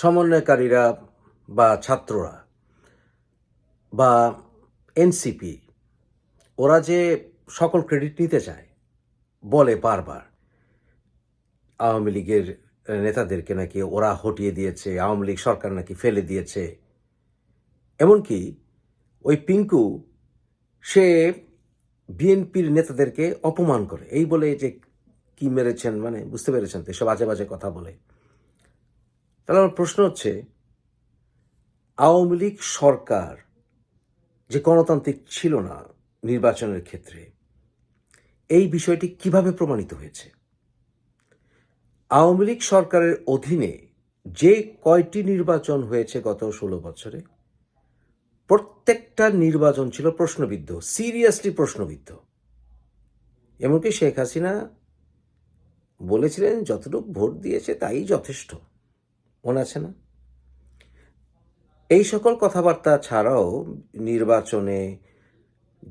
সমন্বয়কারীরা বা ছাত্ররা বা এনসিপি, ওরা যে সকল ক্রেডিট নিতে চায়, বলে বারবার। আওয়ামী লীগের নেতাদেরকে নাকি ওরা হটিয়ে দিয়েছে, আওয়ামী লীগ সরকার নাকি ফেলে দিয়েছে। এমনকি ওই পিঙ্কু, সে বিএনপির নেতাদেরকে অপমান করে। এই বলে যে কি মেরেছেন মানে বুঝতে পেরেছেন তো, এসব বাজে বাজে কথা বলে। তাহলে আমার প্রশ্ন হচ্ছে, আওয়ামী লীগ সরকার যে গণতান্ত্রিক ছিল না নির্বাচনের ক্ষেত্রে, এই বিষয়টি কীভাবে প্রমাণিত হয়েছে? আওয়ামী লীগ সরকারের অধীনে যে কয়টি নির্বাচন হয়েছে গত ষোলো বছরে, প্রত্যেকটা নির্বাচন ছিল প্রশ্নবিদ্ধ, সিরিয়াসলি প্রশ্নবিদ্ধ। এমনকি শেখ হাসিনা বলেছিলেন, যতটুকু ভোট দিয়েছে তাই যথেষ্ট। মনে আছে না? এই সকল কথাবার্তা ছাড়াও নির্বাচনে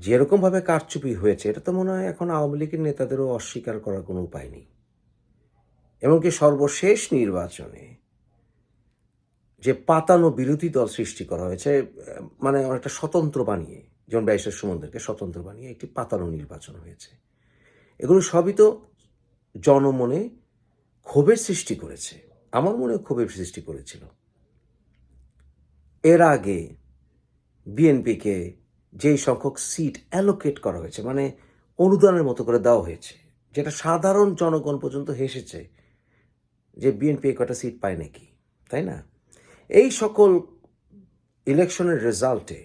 যেরকমভাবে কারচুপি হয়েছে, এটা তো মনে হয় এখন আওয়ামী লীগের নেতাদেরও অস্বীকার করার কোনো উপায় নেই। এমনকি সর্বশেষ নির্বাচনে যে পাতানো বিরোধী দল সৃষ্টি করা হয়েছে মানে অনেকটা স্বতন্ত্র বানিয়ে, যেমন ব্যারিস্টার সুমনদেরকে স্বতন্ত্র বানিয়ে একটি পাতানো নির্বাচন হয়েছে। এগুলো সবই তো জনমনে ক্ষোভের সৃষ্টি করেছে। আমার মনে ক্ষোভের সৃষ্টি করেছিল। এর আগে বিএনপিকে যেই সংখ্যক সিট অ্যালোকেট করা হয়েছে মানে অনুদানের মতো করে দেওয়া হয়েছে, যেটা সাধারণ জনগণ পর্যন্ত হেসেছে যে বিএনপি কটা সিট পায় নাকি, তাই না? এই সকল ইলেকশনের রেজাল্টে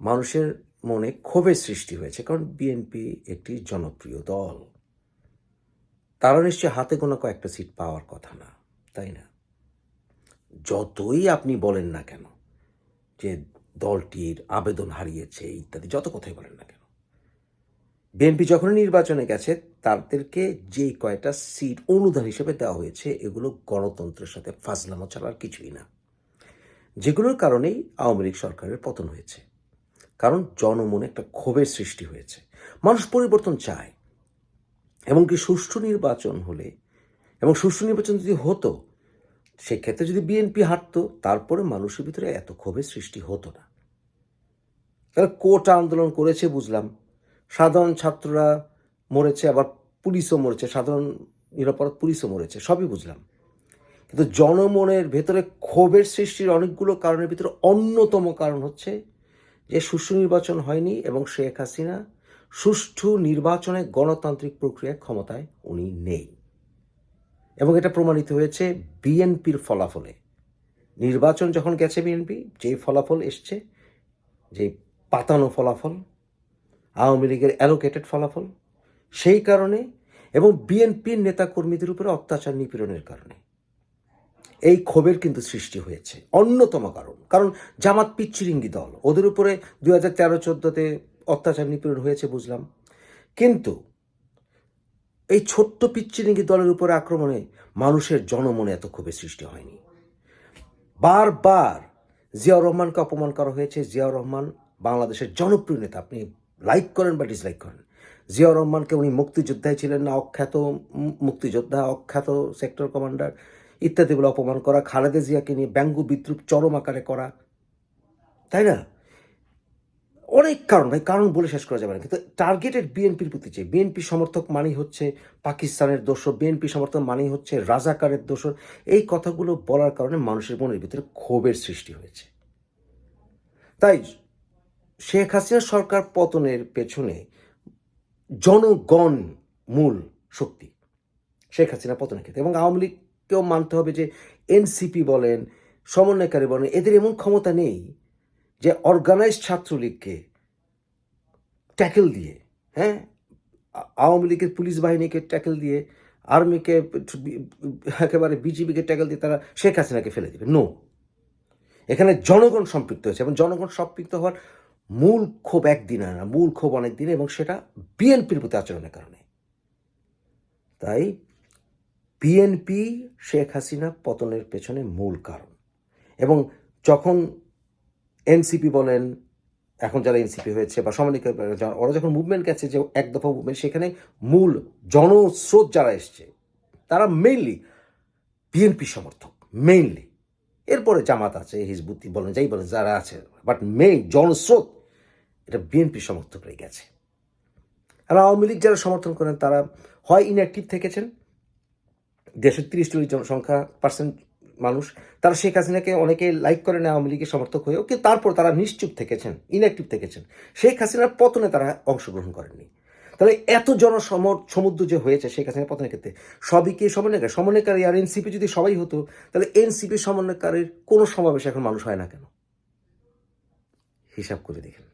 মানুষের মনে ক্ষোভের সৃষ্টি হয়েছে, কারণ বিএনপি একটি জনপ্রিয় দল। তারা নিশ্চয়ই হাতে গোনা কয়েকটা সিট পাওয়ার কথা না। তাই না? যতই আপনি বলেন না কেন যে দলটির আবেদন হারিয়েছে ইত্যাদি, যত কথাই বলেন না কেন। বিএনপি যখন নির্বাচনে গেছে, তাদেরকে যে কয়টা সিট অনুদান হিসেবে দেওয়া হয়েছে, এগুলো গণতন্ত্রের সাথে ফাজলামো ছাড়া আর কিছুই না। যেগুলোর কারণেই আওয়ামী লীগ সরকারের পতন হয়েছে। কারণ জনমনে একটা ক্ষোভের সৃষ্টি হয়েছে। মানুষ পরিবর্তন চায়। এমনকি সুষ্ঠু নির্বাচন হলে, এবং সুষ্ঠু নির্বাচন যদি হতো সেক্ষেত্রে যদি বিএনপি হারতো তারপরে মানুষের ভিতরে এত ক্ষোভের সৃষ্টি হতো না। তারা কোটা আন্দোলন করেছে বুঝলাম। সাধারণ ছাত্ররা মরেছে, আবার পুলিশও মরেছে, সাধারণ নিরাপরাধ পুলিশও মরেছে, সবই বুঝলাম। কিন্তু জনমনের ভেতরে ক্ষোভের সৃষ্টির অনেকগুলো কারণের ভিতরে অন্যতম কারণ হচ্ছে যে সুষ্ঠু নির্বাচন হয়নি এবং শেখ হাসিনা সুষ্ঠু নির্বাচনে গণতান্ত্রিক প্রক্রিয়ায় ক্ষমতায় উনি নেই। এবং এটা প্রমাণিত হয়েছে বিএনপির ফলাফলে। নির্বাচন যখন গেছে বিএনপি যেই ফলাফল এসছে, যে পাতানো ফলাফল, আওয়ামী লীগের অ্যালোকেটেড ফলাফল, সেই কারণে এবং বিএনপির নেতাকর্মীদের উপরে অত্যাচার নিপীড়নের কারণে। এই ক্ষোভের কিন্তু সৃষ্টি হয়েছে। অন্যতম কারণ কারণ জামাত পিচ্চিরিঙ্গি দল, ওদের উপরে দু হাজার তেরো চোদ্দোতে অত্যাচার নিপীড়ন হয়েছে বুঝলাম। কিন্তু এই ছোট্ট পিচ্চিরিঙ্গি দলের উপরে আক্রমণে মানুষের জনমনে এত ক্ষোভের সৃষ্টি হয়নি। বারবার জিয়াউর রহমানকে অপমান করা হয়েছে। জিয়াউর রহমান বাংলাদেশের জনপ্রিয় নেতা। আপনি লাইক করেন বা ডিসলাইক করেন, জিয়াউর রহমানকে উনি মুক্তিযোদ্ধাই ছিলেন না, অখ্যাত মুক্তিযোদ্ধা, অখ্যাত সেক্টর কমান্ডার ইত্যাদি বলে অপমান করা, খালেদা জিয়াকে নিয়ে ব্যঙ্গ বিদ্রুপ চরম আকারে করা। তাই না? অনেক কারণ, ভাই, কারণ বলে শেষ করা যাবে না। কিন্তু টার্গেটেড বিএনপির প্রতি যে বিএনপি সমর্থক মানেই হচ্ছে পাকিস্তানের দোষ বিএনপি সমর্থক মানেই হচ্ছে রাজাকারের দোষ এই কথাগুলো বলার কারণে মানুষের মনের ভিতরে ক্ষোভের সৃষ্টি হয়েছে। তাই শেখ হাসিনা সরকার পতনের পেছনে জনগণ মূল শক্তি শেখ হাসিনা পতনের ক্ষেত্রে। এবং আওয়ামী লীগকেও মানতে হবে যে এনসিপি বলেন, সমন্বয়কারী বলেন, এদের এমন ক্ষমতা নেই যে অর্গানাইজ ছাত্রলীগকে ট্যাকেল দিয়ে হ্যাঁ? আওয়ামী লীগের পুলিশ বাহিনীকে ট্যাকেল দিয়ে আর্মিকে একেবারে বিজিবিকে ট্যাকেল দিয়ে তারা শেখ হাসিনাকে ফেলে দেবে। নো এখানে জনগণ সম্পৃক্ত হয়েছে এবং জনগণ সম্পৃক্ত হওয়ার মূল ক্ষোভ একদিন না, মূল ক্ষোভ অনেক দিন এবং সেটা বিএনপির প্রতি আচরণের কারণে। তাই বিএনপি শেখ হাসিনা পতনের পেছনে মূল কারণ। এবং যখন এনসিপি বলেন, এখন যারা এনসিপি হয়েছে বা সমানিক ওরা যখন মুভমেন্ট গেছে যে এক দফা মুভমেন্ট সেখানে মূল জনস্রোত যারা এসছে, তারা মেইনলি বিএনপি সমর্থক মেইনলি এরপরে জামাত আছে, হিজবুতি বলেন, যাই বলেন, যারা আছে বাট মেইন জনস্রোত, এটা বিএনপি সমর্থকরাই গেছে। আর আওয়ামী লীগ যারা সমর্থন করেন, তারা হয় ইনঅ্যাক্টিভ থেকেছেন। দেশের তিরিশ জনসংখ্যা পার্সেন্ট মানুষ, তারা শেখ হাসিনাকে অনেকে লাইক করেন আওয়ামী লীগের সমর্থক হয়েও, কিন্তু তারপর তারা নিশ্চুপ থেকেছেন ইনঅ্যাক্টিভ থেকেছেন। শেখ হাসিনার পতনে তারা অংশগ্রহণ করেননি। তাহলে এত জনসম সমুদ্র যে হয়েছে শেখ হাসিনার পতনের ক্ষেত্রে, সবই কি সমন্বয়কারী? সমন্বয়কারী আর এনসিপি যদি সবাই হতো, তাহলে এনসিপি সমন্বয়কারীর কোনো সমাবেশ এখন মানুষ হয় না কেন? হিসাব করে দেখেন।